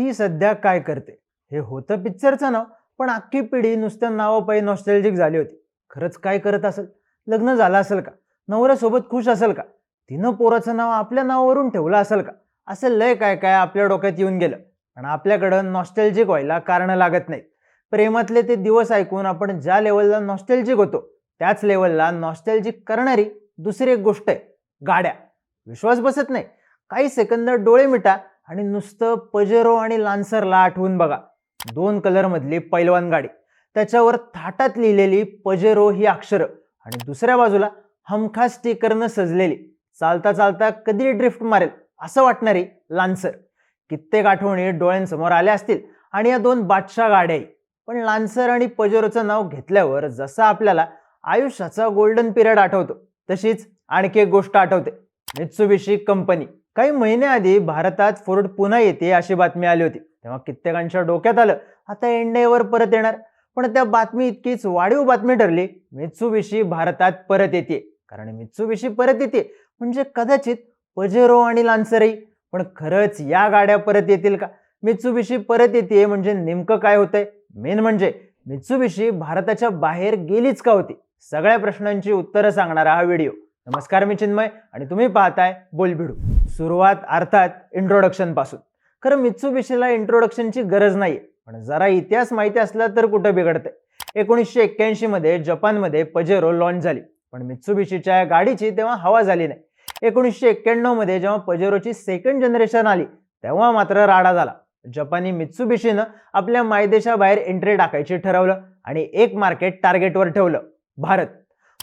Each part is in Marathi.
ती सध्या काय करते? हे होतं पिक्चरचं नाव पण अख्खी पिढी नुसत्या नावापायी नॉस्टॅल्जिक झाली होती. खरंच काय करत असेल? लग्न झालं असेल का? नवऱ्यासोबत खुश असेल का? तिनं पोराचं नाव आपल्या नावावरून ठेवलं असेल का? असं लय काय काय आपल्या डोक्यात येऊन गेलं. पण आपल्याकडं नॉस्टॅल्जिक व्हायला कारण लागत नाहीत. प्रेमातले ते दिवस ऐकून आपण ज्या लेवलला नॉस्टॅल्जिक होतो त्याच लेवलला नॉस्टॅल्जिक करणारी दुसरी एक गोष्ट आहे गाड्या. विश्वास बसत नाही. काही सेकंद डोळे मिटा आणि नुसतं पजेरो आणि लान्सरला आठवून बघा. दोन कलरमधली पैलवान गाडी. त्याच्यावर थाटात लिहिलेली पजेरो ही अक्षरं. आणि दुसऱ्या बाजूला हमखास स्टिकरनं सजलेली. चालता चालता कधी ड्रिफ्ट मारेल असं वाटणारी लान्सर कित्येक आठवणी डोळ्यांसमोर आल्या असतील आणि या दोन बादशाह गाड्याही. पण लान्सर आणि पजेरोचं नाव घेतल्यावर जसं आपल्याला आयुष्याचा गोल्डन पिरियड आठवतो तशीच आणखी एक गोष्ट आठवते. मित्सुबिशी कंपनी काही महिन्याआधी भारतात फोर्ड पुन्हा येते अशी बातमी आली होती. तेव्हा कित्येकांच्या डोक्यात आलं आता इंडियावर परत येणार. पण त्या बातमी इतकीच वाढीव बातमी ठरली मित्सुबिशी भारतात परत येते. कारण मित्सुबिशी परत येते म्हणजे कदाचित पजेरो आणि लान्सरही. पण खरंच या गाड्या परत येतील का? मित्सुबिशी परत येते म्हणजे नेमकं काय होतंय? मेन म्हणजे मित्सुबिशी भारताच्या बाहेर गेलीच का होती? सगळ्या प्रश्नांची उत्तरं सांगणारा हा व्हिडिओ. नमस्कार मी चिन्मय आणि तुम्ही पाहताय बोलबिडू. सुरुवात अर्थात इंट्रोडक्शनपासून. खरं मित्सुबिशीला इंट्रोडक्शनची गरज नाही पण जरा इतिहास माहिती असला तर कुठं बिघडतंय? एकोणीसशे एक्क्याऐंशी मध्ये जपानमध्ये पजेरो लॉन्च झाली पण मित्सुबिशीच्या या गाडीची तेव्हा हवा झाली नाही. एकोणीसशे एक्क्याण्णवमध्ये जेव्हा पजेरोची सेकंड जनरेशन आली तेव्हा मात्र राडा झाला. जपानी मित्सुबिशीनं आपल्या मायदेशाबाहेर एंट्री टाकायची ठरवलं आणि एक मार्केट टार्गेटवर ठेवलं भारत.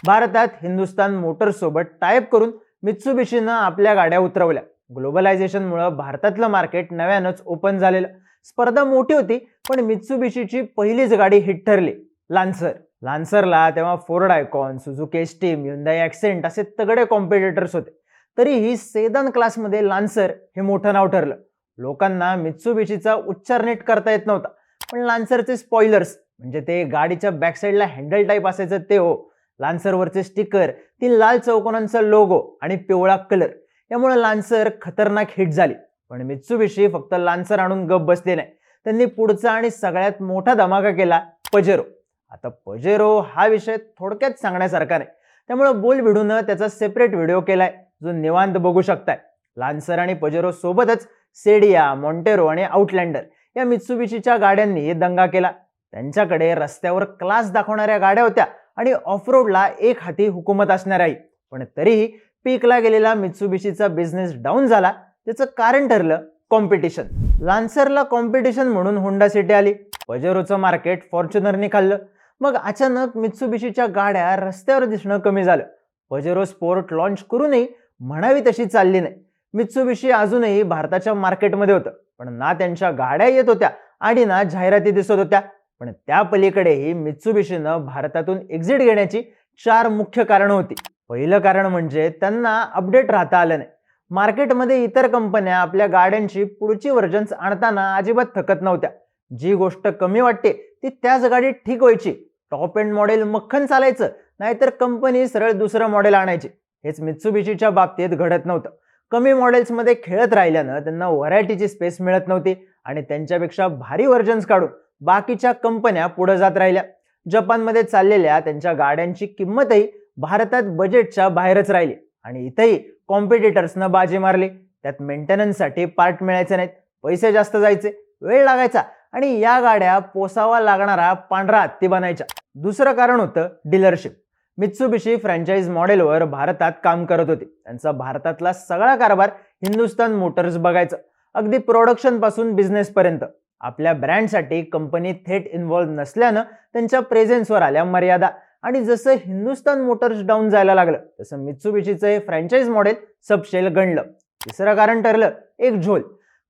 भारतात हिंदुस्तान मोटर्ससोबत टाईप करून मित्सुबिशीनं आपल्या गाड्या उतरवल्या. ग्लोबलायझेशनमुळं भारतातलं मार्केट नव्यानंच ओपन झालेलं. स्पर्धा मोठी होती पण मित्सुबिशीची पहिलीच गाडी हिट ठरली. लान्सर. लान्सरला तेव्हा Ford Ikon Suzuki Steem Hyundai Accent असे तगडे कॉम्पिटिटर्स होते. तरीही सेदन क्लासमध्ये लान्सर हे मोठं नाव ठरलं. लोकांना मित्सुबिशीचा उच्चार नीट करता येत नव्हता. पण लान्सरचे स्पॉयलर्स म्हणजे ते गाडीच्या बॅकसाईडला हँडल टाईप असायचं ते हो. लान्सरवरचे स्टिकर ती लाल चौकोनांचा लोगो आणि पिवळा कलर यामुळे लान्सर खतरनाक हिट झाली. पण मित्सुबिशी फक्त लान्सर आणून गप बसले नाही. त्यांनी पुढचा आणि सगळ्यात मोठा धमाका केला पजेरो आता पजेरो हा विषय थोडक्यात सांगण्यासारखा नाही. त्यामुळे बोल भिडून त्याचा सेपरेट व्हिडिओ केलाय जो निवांत बघू शकताय. लान्सर आणि पजेरो सोबतच सेडिया मॉन्टेरो आणि आउटलँडर या मित्सुबिशीच्या गाड्यांनी दंगा केला. त्यांच्याकडे रस्त्यावर क्लास दाखवणाऱ्या गाड्या होत्या. आणि ऑफरोडला एक हाती हुकूमत असणाऱ्याही पण तरीही पीकला गेलेला मित्सुबिशीचा बिझनेस डाऊन झाला त्याचं कारण ठरलं कॉम्पिटिशन लान्सरला कॉम्पिटिशन म्हणून होंडा सिटी आली. पजेरोचं मार्केट फॉर्च्युनरने खाल्लं. मग अचानक मित्सुबिशीच्या गाड्या रस्त्यावर दिसणं कमी झालं. पजेरो स्पोर्ट लॉन्च करूनही म्हणावी तशी चालली नाही. मित्सुबिशी अजूनही भारताच्या मार्केटमध्ये होतं. पण ना त्यांच्या गाड्या येत होत्या आणि ना जाहिराती दिसत होत्या. पण त्या पलीकडेही मित्सुबिशीनं भारतातून एक्झिट घेण्याची चार मुख्य कारणं होती. पहिलं कारण म्हणजे त्यांना अपडेट राहता आलं नाही. मार्केटमध्ये इतर कंपन्या आपल्या गाड्यांची पुढची व्हर्जन्स आणताना अजिबात थकत नव्हत्या. जी गोष्ट कमी वाटते ती त्याच गाडीत ठीक व्हायची. टॉप एंड मॉडेल मक्खन चालायचं नाहीतर कंपनी सरळ दुसरं मॉडेल आणायची. हेच मित्सुबिशीच्या बाबतीत घडत नव्हतं. कमी मॉडेल्समध्ये खेळत राहिल्यानं त्यांना व्हरायटीची स्पेस मिळत नव्हती आणि त्यांच्यापेक्षा भारी व्हर्जन्स काढून बाकीच्या कंपन्या पुढे जात राहिल्या. जपानमध्ये चाललेल्या त्यांच्या गाड्यांची किंमतही भारतात बजेटच्या बाहेरच राहिली. आणि इथंही कॉम्पिटिटर्सनं बाजी मारली. त्यात मेंटेनन्ससाठी पार्ट मिळायचे नाहीत. पैसे जास्त जायचे. वेळ लागायचा. आणि या गाड्या पोसावा लागणारा पांढरा हत्ती बनायच्या. दुसरं कारण होतं डीलरशिप मित्सुबिशी फ्रँचाईज मॉडेलवर भारतात काम करत होते. त्यांचा भारतातला सगळा कारभार हिंदुस्तान मोटर्स बघायचं. अगदी प्रोडक्शनपासून बिझनेस पर्यंत. आपल्या ब्रँडसाठी कंपनी थेट इन्व्हॉल्व्ह नसल्यानं त्यांच्या प्रेझेन्सवर आल्या मर्यादा. आणि जसं हिंदुस्तान मोटर्स डाऊन जायला लागलं तसं मित्सुबिशीचं हे फ्रँचाईज मॉडेल सबशेल गणलं. तिसरं कारण ठरलं एक झोल.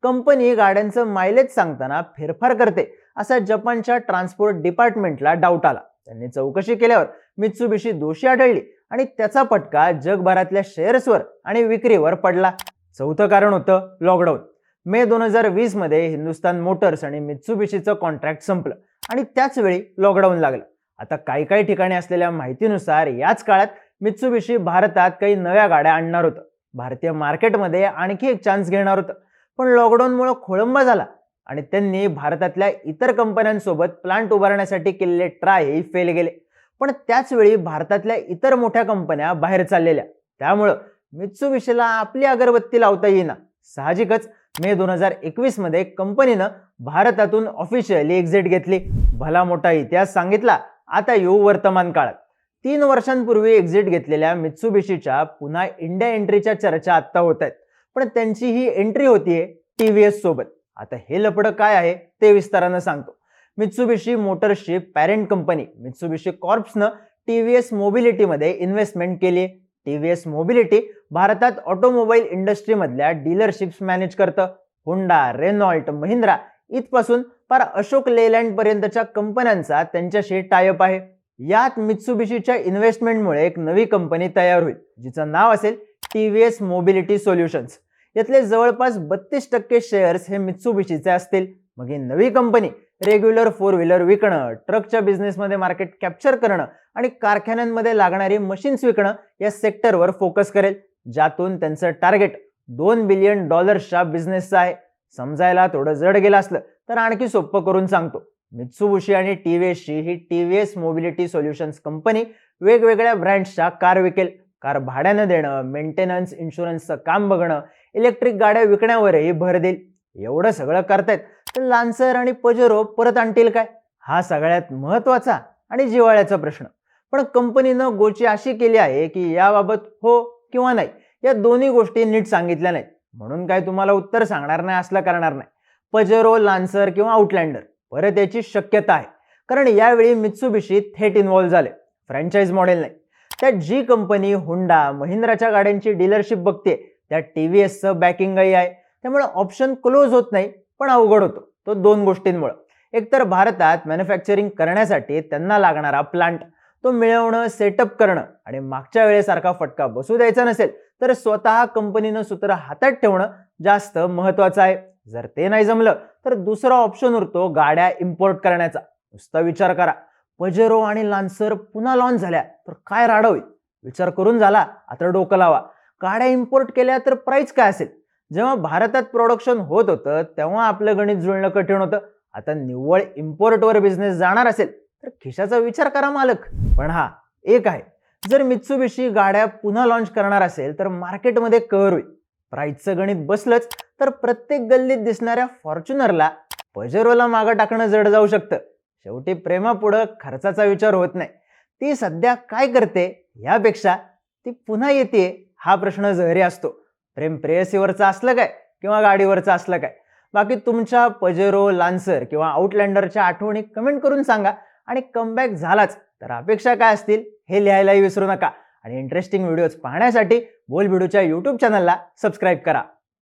कंपनी गाड्यांचं मायलेज सांगताना फेरफार करते असा जपानच्या ट्रान्सपोर्ट डिपार्टमेंटला डाऊट आला. त्यांनी चौकशी केल्यावर मित्सुबिशी दोषी आढळली आणि त्याचा फटका जगभरातल्या शेअर्सवर आणि विक्रीवर पडला. चौथं कारण होतं लॉकडाऊन मे दोन हजार वीसमध्ये हिंदुस्तान मोटर्स आणि मित्सुबिशीचं कॉन्ट्रॅक्ट संपलं आणि त्याच वेळी लॉकडाऊन लागलं. आता काही काही ठिकाणी असलेल्या माहितीनुसार याच काळात मित्सुबिशी भारतात काही नव्या गाड्या आणणार होतं. भारतीय मार्केटमध्ये आणखी एक चान्स घेणार होतं. पण लॉकडाऊनमुळे खोळंबा झाला आणि त्यांनी भारतातल्या इतर कंपन्यांसोबत प्लांट उभारण्यासाठी केलेले ट्रायही फेल गेले. पण त्याच वेळी भारतातल्या इतर मोठ्या कंपन्या बाहेर चाललेल्या. त्यामुळं मित्सुबिशीला आपली अगरबत्ती लावता येईना. साहजिकच मे दोन हजार एकवीसमध्ये कंपनीनं भारतातून ऑफिशियली एक्झिट घेतली. भला मोठा इतिहास सांगितला. आता येऊ वर्तमान काळात तीन वर्षांपूर्वी एक्झिट घेतलेल्या मित्सुबिशीच्या पुन्हा इंडिया एंट्रीच्या चर्चा आत्ता होत आहेत. पण त्यांची ही एंट्री होतीये टी व्ही एस सोबत. आता हे लपडं काय आहे ते विस्तारानं सांगतो. मित्सुबिशी मोटर्सची पॅरेंट कंपनी मित्सुबिशी कॉर्प्सनं टी व्ही एस मोबिलिटीमध्ये इन्व्हेस्टमेंट केली. टी व्ही एस मोबिलिटी भारतात ऑटोमोबाईल इंडस्ट्रीमधल्या डीलरशिप्स मॅनेज करतं. होंडा रेनॉल्ट महिंद्रा इथपासून पार अशोक लेलँड पर्यंतच्या कंपन्यांचा त्यांच्याशी टायअप आहे. यात मित्सुबिशीच्या इन्व्हेस्टमेंटमुळे एक नवी कंपनी तयार होईल जिचं नाव असेल T V S mobility solutions यातले जवळपास बत्तीस टक्के शेअर्स हे मित्सुबिशीचे असतील. मग ही नवी कंपनी रेग्युलर फोर व्हीलर विकणं ट्रकच्या बिझनेसमध्ये मार्केट कॅप्चर करणं आणि कारखान्यांमध्ये लागणारी मशीन्स विकणं या सेक्टरवर फोकस करेल. ज्यातून त्यांचं टार्गेट दोन बिलियन डॉलर्सच्या बिझनेसचं आहे. समजायला थोडं जड गेलं असलं तर आणखी सोपं करून सांगतो. मित्सुबुशी आणि टी व्ही एसची ही T V S mobility solutions company वेगवेगळ्या ब्रँड्सच्या कार विकेल कार भाड्यानं देणं मेंटेनन्स इन्शुरन्सचं काम बघणं इलेक्ट्रिक गाड्या विकण्यावरही भर देईल. एवढं सगळं करतायत. तर लान्सर आणि पजेरो परत आणतील काय? हा सगळ्यात महत्त्वाचा आणि जिवाळ्याचा प्रश्न. पण कंपनीनं गोची अशी केली आहे की याबाबत हो किंवा नाही. या दोन्ही गोष्टी नीट सांगितल्या नाहीत. म्हणून काय तुम्हाला उत्तर सांगणार नाही असलं करणार नाही. पजेरो लान्सर किंवा आउटलँडर परत याची शक्यता आहे. कारण यावेळी मित्सुबिशी थेट इन्व्हॉल्व्ह झाले. फ्रँचाईज मॉडेल नाही. त्यात जी कंपनी हुंडा महिंद्राच्या गाड्यांची डीलरशिप बघते. त्या टी व्ही एसचं बॅकिंगही आहे. त्यामुळे ऑप्शन क्लोज होत नाही पण अवघड होतो. तो दोन गोष्टींमुळं. एकतर भारतात मॅन्युफॅक्चरिंग करण्यासाठी त्यांना लागणारा प्लांट तो मिळवणं सेटअप करणं आणि मागच्या वेळेसारखा फटका बसू द्यायचा नसेल तर स्वतः कंपनीनं सूत्र हातात ठेवणं जास्त महत्वाचं आहे. जर ते नाही जमलं तर दुसरा ऑप्शन उरतो गाड्या इम्पोर्ट करण्याचा. नुसता विचार करा. पजेरो आणि लान्सर पुन्हा लॉन्च झाल्या तर काय राडा होईल विचार करून झाला आता डोकं लावा. गाड्या इम्पोर्ट केल्या तर प्राईस काय असेल? जेव्हा भारतात प्रोडक्शन होत होतं तेव्हा आपलं गणित जुळणं कठीण होतं. आता निव्वळ इम्पोर्टवर बिझनेस जाणार असेल तर खिशाचा विचार करा मालक. पण हा एक आहे. जर मित्सुबिशी गाड्या पुन्हा लॉन्च करणार असेल तर मार्केटमध्ये कव्हर होईल प्राईजचं गणित बसलंच तर प्रत्येक गल्लीत दिसणाऱ्या फॉर्च्युनरला पजेरोला मागं टाकणं जड जाऊ शकतं. शेवटी प्रेमापुढं खर्चाचा विचार होत नाही. ती सध्या काय करते यापेक्षा ती पुन्हा येते हा प्रश्न जहरी असतो. प्रेम प्रेयसीवरचं असलं काय किंवा गाडीवरचं असलं काय? बाकी तुमच्या पजेरो लान्सर किंवा आउटलँडरच्या आठवणी कमेंट करून सांगा. आणि कमबॅक झालाच. तर अपेक्षा काय असतील हे लिहायलाही विसरू नका. आणि इंटरेस्टिंग व्हिडिओज पाहण्यासाठी बोल व्हिडिओच्या यूट्यूब चॅनलला सबस्क्राईब करा.